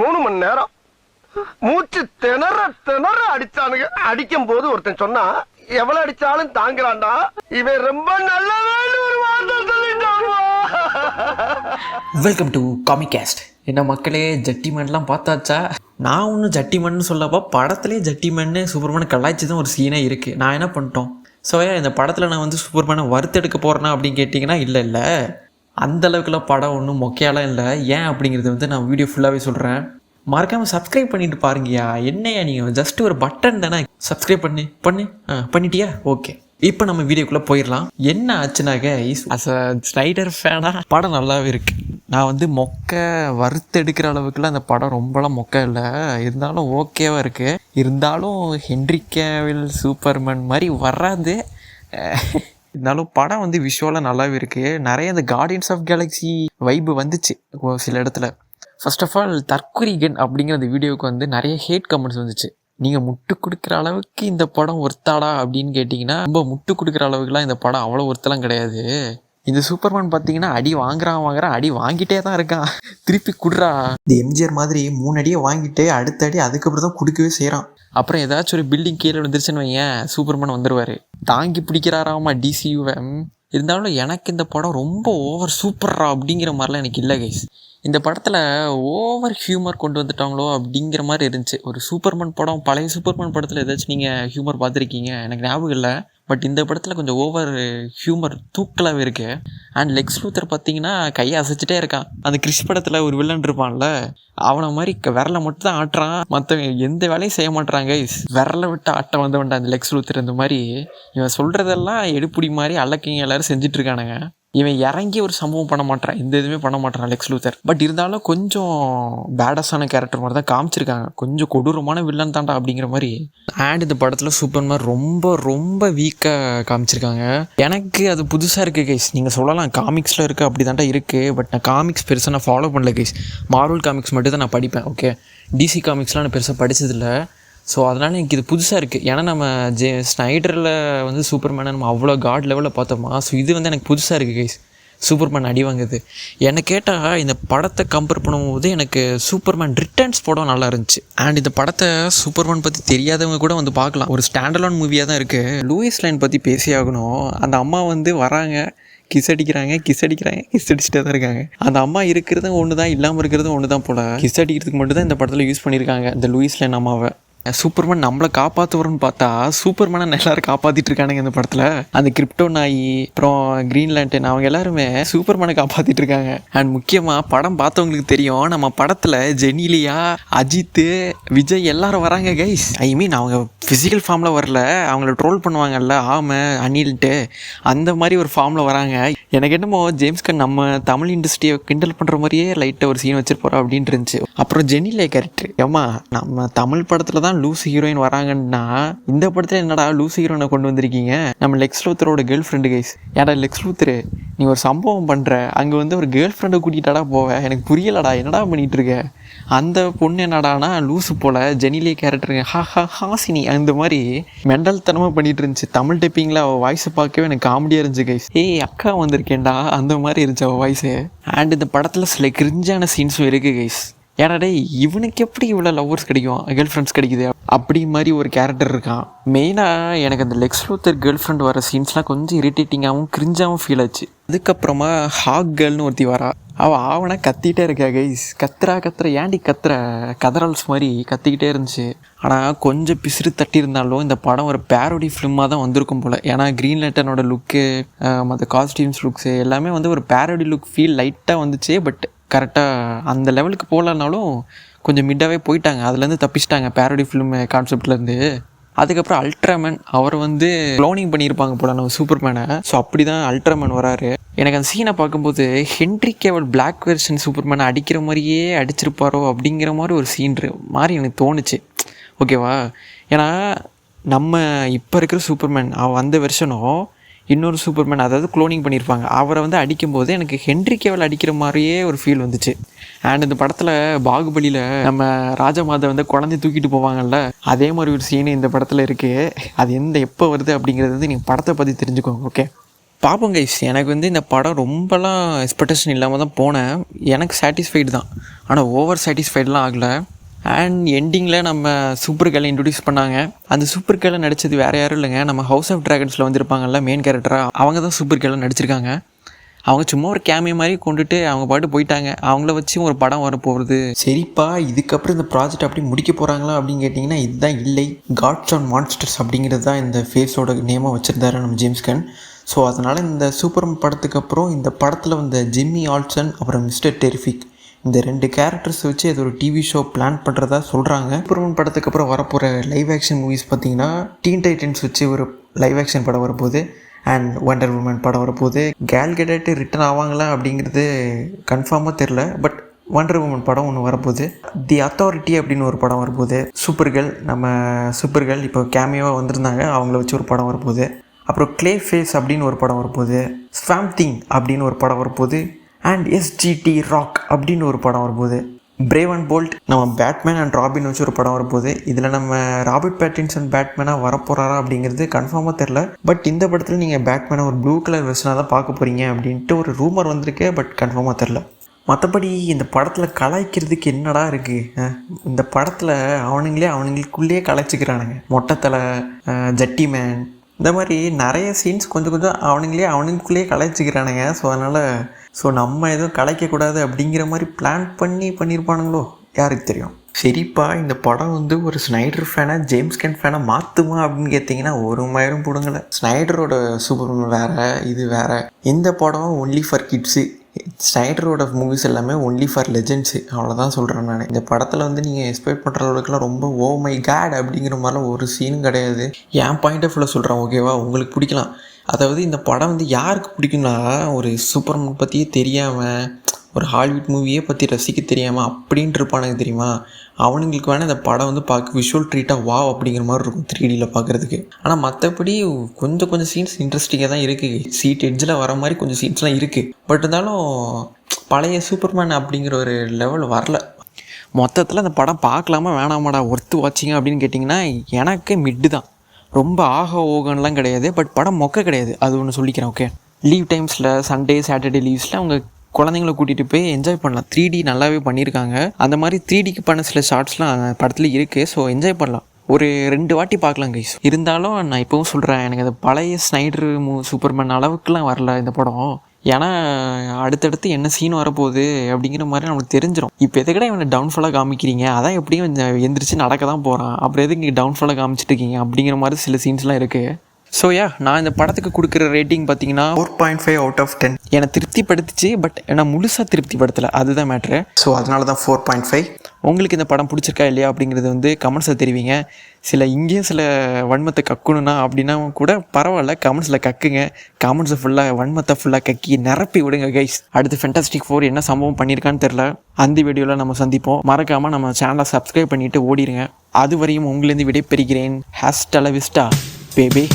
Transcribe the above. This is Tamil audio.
மூணு மணி நேரம். மூச்சு திணற திணற அடிச்சானுங்க. அடிக்கும் போது ஒருத்தன் சொன்னா எவ்வளவு அடிச்சாலும் தாங்குறான்டா. இவன் ரொம்ப நல்லவன்னு ஒரு வார்த்தை சொல்லிட்டான் வெல்கம் டு காமிகாஸ்ட் என்ன மக்களே ஜட்டிமன்லாம் பார்த்தாச்சா? நான் ஒன்றும் ஜட்டிமன்னு சொல்லப்போ படத்துலேயே ஜட்டிமன்னு சூப்பர்மேனை கலாய்ச்சி தான் ஒரு சீனே இருக்குது நான் என்ன பண்ணிட்டோம்? ஸோ இந்த படத்தில் நான் வந்து சூப்பர்மேனை வறுத்தெடுக்க போகிறேன்னா அப்படின்னு கேட்டிங்கன்னா இல்லை இல்லை. அந்தளவுக்குலாம் படம் ஒன்றும் மொக்கையாலாம் இல்லை. ஏன் அப்படிங்கிறது வந்து நான் வீடியோ ஃபுல்லாகவே சொல்கிறேன் மறக்காமல் சப்ஸ்கிரைப் பண்ணிட்டு பாருங்கய்யா. என்னையா நீங்கள் ஜஸ்ட் ஒரு பட்டன் தானே? சப்ஸ்கிரைப் பண்ணு. பண்ணு. ஆ பண்ணிட்டியா? ஓகே. இப்போ நம்ம வீடியோக்குள்ளே போயிடலாம். என்ன ஆச்சுனாக்க அஸ் அ ஸ்னைடர் ஃபேனாக படம் நல்லாவே இருக்குது நான் வந்து மொக்க வறுத்தெடுக்கிற அளவுக்குலாம் அந்த படம் ரொம்பலாம் மொக்க இல்லை. இருந்தாலும் ஓகேவாக இருக்குது இருந்தாலும் ஹென்ரி கேவில் சூப்பர்மேன் மாதிரி வராது. இருந்தாலும் படம் வந்து விஷுவலாக நல்லாவே இருக்குது நிறைய இந்த கார்டியன்ஸ் ஆஃப் கேலக்ஸி வைப்பு வந்துச்சு சில இடத்துல. ஃபர்ஸ்ட் ஆஃப் ஆல் தற்குறிகன் அப்படிங்கிற அந்த வீடியோவுக்கு வந்து நிறைய ஹேட் கமெண்ட்ஸ் வந்துச்சு. நீங்கள் முட்டு கொடுக்குற அளவுக்கு இந்த படம் ஒர்த்தாடா அப்படின்னு கேட்டிங்கன்னா ரொம்ப முட்டு கொடுக்குற அளவுக்குலாம் இந்த படம் அவ்வளோ ஒர்த்தெல்லாம் கிடையாது. இந்த சூப்பர்மேன் பார்த்தீங்கன்னா அடி வாங்குறான் வாங்குறான் அடி வாங்கிட்டே தான் இருக்கான். திருப்பி குடுறா. இந்த எம்ஜிஆர் மாதிரி மூணு அடியை வாங்கிட்டு அடுத்த அடி அதுக்கப்புறம் தான் கொடுக்கவே செய்கிறான் அப்புறம் ஏதாச்சும் ஒரு பில்டிங் கீழே விழுந்துருச்சுன்னு வையேன் சூப்பர்மேன் வந்துருவாரு. தாங்கி பிடிக்கிறாராமா டிசியூவை இருந்தாலும் எனக்கு இந்த படம் ரொம்ப ஓவர் சூப்பர்ரா அப்படிங்கிற மாதிரிலாம் எனக்கு இல்லை கைஸ் இந்த படத்தில் ஓவர் ஹியூமர் கொண்டு வந்துட்டாங்களோ அப்படிங்கிற மாதிரி இருந்துச்சு. ஒரு சூப்பர்மேன் படம் பழைய சூப்பர்மேன் படத்தில் ஏதாச்சும் நீங்கள் ஹியூமர் பார்த்துருக்கீங்க? எனக்கு ஞாபகம் இல்லை. பட் இந்த படத்தில் கொஞ்சம் ஓவர் ஹியூமர் தூக்கலாகவே இருக்கு. அண்ட் லெக்ஸ் லூத்தர் பார்த்தீங்கன்னா கையை அசைச்சிட்டே இருக்கான். அந்த கிறிஸ் படத்தில் ஒரு வில்லன் இருப்பான்ல அவனை மாதிரி க- விரலை மட்டும் தான் ஆட்டுறான். மற்றவங்க எந்த வேலையும் செய்ய மாட்றாங்க விரலை விட்டு ஆட்ட வந்தவன்டா அந்த லெக்ஸ் லூத்தர் இந்த மாதிரி. இவன் சொல்கிறதெல்லாம் எடுப்புடி மாதிரி அல்லக்கிங்க எல்லாரும் செஞ்சிட்ருக்கானுங்க இவன் இறங்கி ஒரு சம்பவம் பண்ண மாட்டான் எந்த இதுவுமே பண்ண மாட்டான் லெக்ஸ் லூத்தர் பட் இருந்தாலும் கொஞ்சம் பேடஸான கேரக்டர் மாதிரி தான் காமிச்சிருக்காங்க. கொஞ்சம் கொடூரமான வில்லன் தாண்டா அப்படிங்கிற மாதிரி. அண்ட் இந்த படத்தில் சூப்பர்மேன் ரொம்ப ரொம்ப வீக்காக காமிச்சிருக்காங்க. எனக்கு அது புதுசாக இருக்குது கைஸ் நீங்கள் சொல்லலாம் காமிக்ஸில் இருக்குது அப்படி தாண்டா இருக்குது பட் நான் காமிக்ஸ் பெருசாக நான் ஃபாலோ பண்ணல கைஸ் மார்வல் காமிக்ஸ் மட்டும் தான் நான் படிப்பேன் ஓகே டிசி காமிக்ஸ்லாம் நான் பெருசாக படித்ததில்லை ஸோ அதனால் எனக்கு இது புதுசாக இருக்குது ஏன்னா நம்ம ஜே ஸ்னைடரில் வந்து சூப்பர்மேனை நம்ம அவ்வளோ காட் லெவலில் பார்த்தோமா? ஸோ இது வந்து எனக்கு புதுசாக இருக்குது கைஸ் சூப்பர்மேன் அடி வாங்குது. என்னை கேட்டால் இந்த படத்தை கம்பேர் பண்ணும்போது எனக்கு சூப்பர்மேன் ரிட்டர்ன்ஸ் படம் நல்லா இருந்துச்சு. அண்ட் இந்த படத்தை சூப்பர்மேன் பற்றி தெரியாதவங்க கூட வந்து பார்க்கலாம். ஒரு ஸ்டாண்டலான் மூவியாக தான் இருக்குது லூயிஸ் லைன் பற்றி பேசி ஆகணும். அந்த அம்மா வந்து வராங்க. கிஸ் அடிக்கிறாங்க. கிஸ் அடிக்கிறாங்க. கிஸ் அடிச்சுட்டே தான் இருக்காங்க. அந்த அம்மா இருக்கிறதும் ஒன்று தான் இல்லாமல் இருக்கிறதும் ஒன்று தான் போல. கிஸ் அடிக்கிறதுக்கு மட்டும் தான் இந்த படத்தில் யூஸ் பண்ணியிருக்காங்க இந்த லூயிஸ் லைன் அம்மாவை. சூப்பர்மேன் நம்மளை காப்பாற்றுவோம்னு பார்த்தா சூப்பர்மேனை எல்லாரும் காப்பாற்றிட்டு இருக்கானுங்க இந்த படத்தில். அந்த கிரிப்டோ நாய் அப்புறம் கிரீன் லேண்டன் அவங்க எல்லாருமே சூப்பர்மேனை காப்பாற்றிட்டு இருக்காங்க. அண்ட் முக்கியமாக படம் பார்த்தவங்களுக்கு தெரியும் நம்ம படத்தில் ஜெனிலியா அஜித் விஜய் எல்லாரும் வராங்க கைஸ் ஐ மீன் அவங்க ஃபிசிக்கல் ஃபார்மில் வரல அவங்கள ட்ரோல் பண்ணுவாங்கல்ல ஆமை அணில்ட்டு அந்த மாதிரி ஒரு ஃபார்மில் வராங்க. எனக்கு என்னமோ ஜேம்ஸ்கன் நம்ம தமிழ் இண்டஸ்ட்ரியை கிண்டல் பண்ணுற மாதிரியே லைட்டாக ஒரு சீன் வச்சிருப்போம் அப்படின்ட்டு இருந்துச்சு. அப்புறம் ஜெனிலே கேரக்டர் ஏமா நம்ம தமிழ் படத்தில் தான் லூஸ் ஹீரோயின் வராங்கன்னா இந்த படத்தில் என்னடா லூஸ் ஹீரோயினை கொண்டு வந்திருக்கீங்க? நம்ம லெக்ஸ் லூத்தரோட கேர்ள் ஃப்ரெண்டு கைஸ் ஏடா லெக்ஸ் லூத்தரு நீ ஒரு சம்பவம் பண்ணுற அங்கே வந்து ஒரு கேர்ள் ஃப்ரெண்டை கூட்டிகிட்டாடா போவேன் எனக்கு புரியலடா என்னடா பண்ணிட்டு இருக்க அந்த பொண்ணு என்னடானா லூசு போல ஜெனிலே கேரக்டருங்க ஹா ஹா ஹாசினி அந்த மாதிரி மெண்டல்தனமாக பண்ணிட்டு இருந்துச்சு தமிழ் டைப்பிங்கில் அவள் வாய்ஸை பார்க்கவே எனக்கு காமெடியாக இருந்துச்சு கைஸ் ஏய் அக்கா வந்து வந்திருக்கேன்டா அந்த மாதிரி இருந்துச்சு அவள் வாய்ஸு அண்ட் இந்த படத்தில் சில கிரிஞ்சான சீன்ஸும் இருக்குது கைஸ் ஏன்னா டேய் இவனுக்கு எப்படி இவ்வளோ லவ்வர்ஸ் கிடைக்கும்? கேர்ள் ஃப்ரெண்ட்ஸ் கிடைக்குது. அப்படி மாதிரி ஒரு கேரக்டர் இருக்கான். மெயினாக எனக்கு அந்த லெக்ஸ் லூத்தர் கேர்ள் ஃப்ரெண்ட் வர சீன்ஸ்லாம் கொஞ்சம் இரிட்டேட்டிங்காகவும் கிரிஞ்சாகவும் ஃபீல் ஆச்சு. அதுக்கப்புறமா ஹாக் கேர்ள்னு ஒருத்தி வரா. அவள் ஆவனா கத்திக்கிட்டே இருக்கா கைஸ் கத்துறா கத்துற. ஏன்டி கத்துற? கதரல்ஸ் மாதிரி கத்திக்கிட்டே இருந்துச்சு. ஆனால் கொஞ்சம் பிசிறு தட்டியிருந்தாலும் இந்த படம் ஒரு பேரோடி ஃபிலிமாக தான் வந்திருக்கும் போல். ஏன்னா க்ரீன் லேட்டனோட லுக்கு மற்ற காஸ்டியூம்ஸ் லுக்ஸு எல்லாமே வந்து ஒரு பேரோடி லுக் ஃபீல் லைட்டாக வந்துச்சு. பட் கரெக்டாக அந்த லெவலுக்கு போகலனாலும் கொஞ்சம் மிட்டாகவே போயிட்டாங்க. அதுலேருந்து தப்பிச்சிட்டாங்க. பேரடி ஃபிலிம் கான்செப்ட்லேருந்து அதுக்கப்புறம் அல்ட்ராமேன் அவர் வந்து க்ளோனிங் பண்ணியிருப்பாங்க போல நம்ம சூப்பர்மேனை ஸோ அப்படி தான் அல்ட்ராமேன் வராரு. எனக்கு அந்த சீனை பார்க்கும்போது ஹென்ரி கேவல் பிளாக் வெர்ஷன் சூப்பர்மேனை அடிக்கிற மாதிரியே அடிச்சிருப்பாரோ அப்படிங்கிற மாதிரி ஒரு சீன் மாதிரி எனக்கு தோணுச்சு. ஓகேவா ஏன்னா நம்ம இப்போ இருக்கிற சூப்பர்மேன் அவன் வந்த வெர்ஷனும் இன்னொரு சூப்பர்மேன் அதாவது க்ளோனிங் பண்ணியிருப்பாங்க அவரை வந்து அடிக்கும்போது எனக்கு ஹென்ரி கேவல் அடிக்கிற மாதிரியே ஒரு ஃபீல் வந்துச்சு. அண்ட் இந்த படத்தில் பாகுபலியில் நம்ம ராஜமாதை வந்து குழந்தை தூக்கிட்டு போவாங்கல்ல அதே மாதிரி ஒரு சீன் இந்த படத்தில் இருக்குது அது எந்த எப்போ வருது அப்படிங்கிறது வந்து நீங்கள் படத்தை பற்றி தெரிஞ்சுக்கோங்க ஓகே பார்ப்போம் கைஸ் எனக்கு வந்து இந்த படம் ரொம்பலாம் எக்ஸ்பெக்டேஷன் இல்லாமல் தான் போனேன். எனக்கு சாட்டிஸ்ஃபைடு தான். ஆனால் ஓவர் சாட்டிஸ்ஃபைடெலாம் ஆகலை. அண்ட் எண்டிங்கில் நம்ம சூப்பர் கேர்ளை இன்ட்ரடியூஸ் பண்ணாங்க. அந்த சூப்பர் கேர்ளை நடித்தது வேறு யாரும் இல்லைங்க. நம்ம ஹவுஸ் ஆஃப் ட்ராகன்ஸில் வந்திருப்பாங்கல்ல மெயின் கேரக்டராக அவங்க தான் சூப்பர் கேர்ளை நடிச்சிருக்காங்க. அவங்க சும்மா ஒரு கேமிய மாதிரி கொண்டுட்டு அவங்க பாட்டு போயிட்டாங்க. அவங்கள வச்சு ஒரு படம் வர போகிறது சரிப்பா இதுக்கப்புறம் இந்த ப்ராஜெக்ட் அப்படி முடிக்க போகிறாங்களா அப்படின்னு கேட்டிங்கன்னா இதுதான் இல்லை. காட்ஸ் ஆன் மான்ஸ்டர்ஸ் அப்படிங்கிறது தான் இந்த ஃபேஸோட நேமாக வச்சுருந்தாரு நம்ம ஜேம்ஸ் கன் ஸோ அதனால் இந்த சூப்பர் படத்துக்கு அப்புறம் இந்த படத்தில் வந்த ஜிம்மி ஆல்சன் அப்புறம் மிஸ்டர் டெரிஃபிக் இந்த ரெண்டு கேரக்டர்ஸ் வச்சு இது ஒரு டிவி ஷோ பிளான் பண்ணுறதா சொல்கிறாங்க சூப்பர்மன் படத்துக்கு அப்புறம் வரப்போகிற லைவ் ஆக்ஷன் மூவிஸ் பார்த்தீங்கன்னா டீன் டைட்டன்ஸ் வச்சு ஒரு லைவ் ஆக்ஷன் படம் வரப்போகுது. அண்ட் ஒண்டர் உமன் படம் வரப்போகுது. கேல் கெடட்டு ரிட்டன் ஆவாங்களா அப்படிங்கிறது கன்ஃபார்மாக தெரில பட் ஒண்டர் உமன் படம் ஒன்று வரப்போகுது. தி அத்தாரிட்டி அப்படின்னு ஒரு படம் வரப்போகுது. சூப்பர் கேர்ள் நம்ம சூப்பர் கேர்ள் இப்போ கேமியோவாக வந்திருந்தாங்க. அவங்கள வச்சு ஒரு படம் வரப்போகுது. அப்புறம் க்ளே ஃபேஸ் அப்படின்னு ஒரு படம் வரப்போகுது. ஸ்வாம் திங் அப்படின்னு ஒரு படம் வரப்போகுது. அண்ட் எஸ்ஜிடி ராக் அப்படின்னு ஒரு படம் வரும்போது பிரேவ் அண்ட் போல்ட் நம்ம பேட்மேன் அண்ட் ராபின் வச்சு ஒரு படம் வரும்போது இதில் நம்ம ராபர்ட் பேட்டின்சன் பேட்மேனாக வரப்போகிறாரா அப்படிங்கிறது கன்ஃபார்மாக தெரில பட் இந்த படத்தில் நீங்கள் பேட்மேனை ஒரு ப்ளூ கலர் வெர்ஷனாக தான் பார்க்க போகிறீங்க அப்படின்ட்டு ஒரு ரூமர் வந்திருக்கு பட் கன்ஃபார்மாக தெரில மற்றபடி இந்த படத்தில் கலாய்க்கிறதுக்கு என்னடா இருக்குது இந்த படத்தில் அவனுங்களே அவனுங்களுக்குள்ளேயே கலாய்ச்சிக்கிறானுங்க. மொட்டத்தலை ஜட்டி மேன் இந்த மாதிரி நிறைய சீன்ஸ் கொஞ்சம் கொஞ்சம் அவனுங்களே அவனுக்குள்ளேயே கலைச்சிக்கிறானுங்க ஸோ அதனால் ஸோ நம்ம எதுவும் கலைக்கக்கூடாது அப்படிங்கிற மாதிரி பிளான் பண்ணி பண்ணியிருப்பானுங்களோ? யாருக்கு தெரியும்? சரிப்பா இந்த படம் வந்து ஒரு ஸ்னைடர் ஃபேனை ஜேம்ஸ் கேன் ஃபேனை மாற்றுமா அப்படின்னு கேட்டிங்கன்னா ஒரு மயிரும் பிடுங்கலை ஸ்னைடரோட சூப்பர் வேறு இது வேறு. இந்த படம் ஒன்லி ஃபார் கிட்ஸு ஸ்னைடரோட மூவிஸ் எல்லாமே ஒன்லி ஃபார் லெஜெண்ட்ஸு அவ்வளோதான் சொல்கிறேன் நான். இந்த படத்தில் வந்து நீங்கள் எக்ஸ்பெக்ட் பண்ணுற அளவுக்குலாம் ரொம்ப ஓ மை கேட் அப்படிங்கிற மாதிரிலாம் ஒரு சீனும் கிடையாது. என் பாயிண்ட் ஆஃப் வியூவில் சொல்கிறேன் ஓகேவா உங்களுக்கு பிடிக்கலாம். அதாவது இந்த படம் வந்து யாருக்கு பிடிக்கும்னா ஒரு சூப்பர் பற்றியே தெரியாமல் ஒரு ஹாலிவுட் மூவியே பற்றி ரசிக்க தெரியாமல் அப்படின்ட்டு இருப்பானுங்க தெரியுமா? அவனுங்களுக்கு வேணால் இந்த படம் வந்து பார்க்க விஷுவல் ட்ரீட்டாக வா அப்படிங்கிற மாதிரி இருக்கும் த்ரீ டியில் பார்க்குறதுக்கு. ஆனால் மற்றபடி கொஞ்சம் கொஞ்சம் சீன்ஸ் இன்ட்ரெஸ்டிங்காக தான் இருக்குது சீட் எட்ஜில் வர மாதிரி கொஞ்சம் சீன்ஸ்லாம் இருக்குது பட் இருந்தாலும் பழைய சூப்பர்மேன் அப்படிங்கிற ஒரு லெவல் வரல. மொத்தத்தில் அந்த படம் பார்க்கலாமா வேணாமாடா ஒர்த்து வாட்சிங்க அப்படின்னு கேட்டிங்கன்னா எனக்கு மிட்டு தான். ரொம்ப ஆக ஓகன்லாம் கிடையாது. பட் படம் மொக்க கிடையாது. அது ஒன்று சொல்லிக்கிறேன் ஓகே லீவ் டைம்ஸில் சண்டே சாட்டர்டே லீவ்ஸில் அவங்க குழந்தைங்கள கூட்டிகிட்டு போய் என்ஜாய் பண்ணலாம். த்ரீ டி நல்லாவே பண்ணியிருக்காங்க. அந்த மாதிரி த்ரீ டிக்கு பண்ண சில ஷார்ட்ஸ்லாம் படத்தில் இருக்குது ஸோ என்ஜாய் பண்ணலாம். ஒரு ரெண்டு வாட்டி பார்க்கலாம் கைஸ் இருந்தாலும் நான் இப்போவும் சொல்கிறேன் எனக்கு அது பழைய ஸ்னைடர் மூ சூப்பர்மேன் அளவுக்குலாம் வரல இந்த படம். ஏன்னா அடுத்தடுத்து என்ன சீன் வரப்போகுது அப்படிங்கிற மாதிரி நம்மளுக்கு தெரிஞ்சிடும் இப்போ எதுக்கடா இவனை டவுன்ஃபாலாக காமிக்கிறீங்க? அதான் எப்படியும் எந்திரிச்சு நடக்க தான் போகிறான் அப்புறம் எதுக்கு டவுன்ஃபாலாக காமிச்சிட்டு இருக்கீங்க? அப்படிங்கிற மாதிரி சில சீன்ஸ்லாம் இருக்குது ஸோ யா நான் இந்த படத்துக்கு கொடுக்குற ரேட்டிங் பார்த்தீங்கன்னா four point five out of ten என்னை திருப்திப்படுத்துச்சு பட் என்னை முழுசாக திருப்திப்படுத்தலை. அதுதான் மேட்ரு ஸோ அதனால தான் ஃபோர் பாயிண்ட் ஃபைவ் உங்களுக்கு இந்த படம் பிடிச்சிருக்கா இல்லையா அப்படிங்கிறது வந்து கமெண்ட்ஸில் தெரிவிங்க. சில இங்கேயும் சில வன்மத்தை கக்கணும்னா அப்படின்னா கூட பரவாயில்ல கமெண்ட்ஸில் கக்குங்க. கமெண்ட்ஸை ஃபுல்லாக வன்மத்தை ஃபுல்லாக கக்கி நிரப்பி விடுங்க கைஸ் அடுத்து ஃபென்டாஸ்டிக் ஃபோர் என்ன சம்பவம் பண்ணியிருக்கான்னு தெரில அந்த வீடியோவில் நம்ம சந்திப்போம். மறக்காமல் நம்ம சேனலை சப்ஸ்கிரைப் பண்ணிவிட்டு ஓடிடுங்க அது வரையும் உங்களிருந்து விடைபெறுகிறேன். ஹேஸ்டலவிஸ்டா பேபே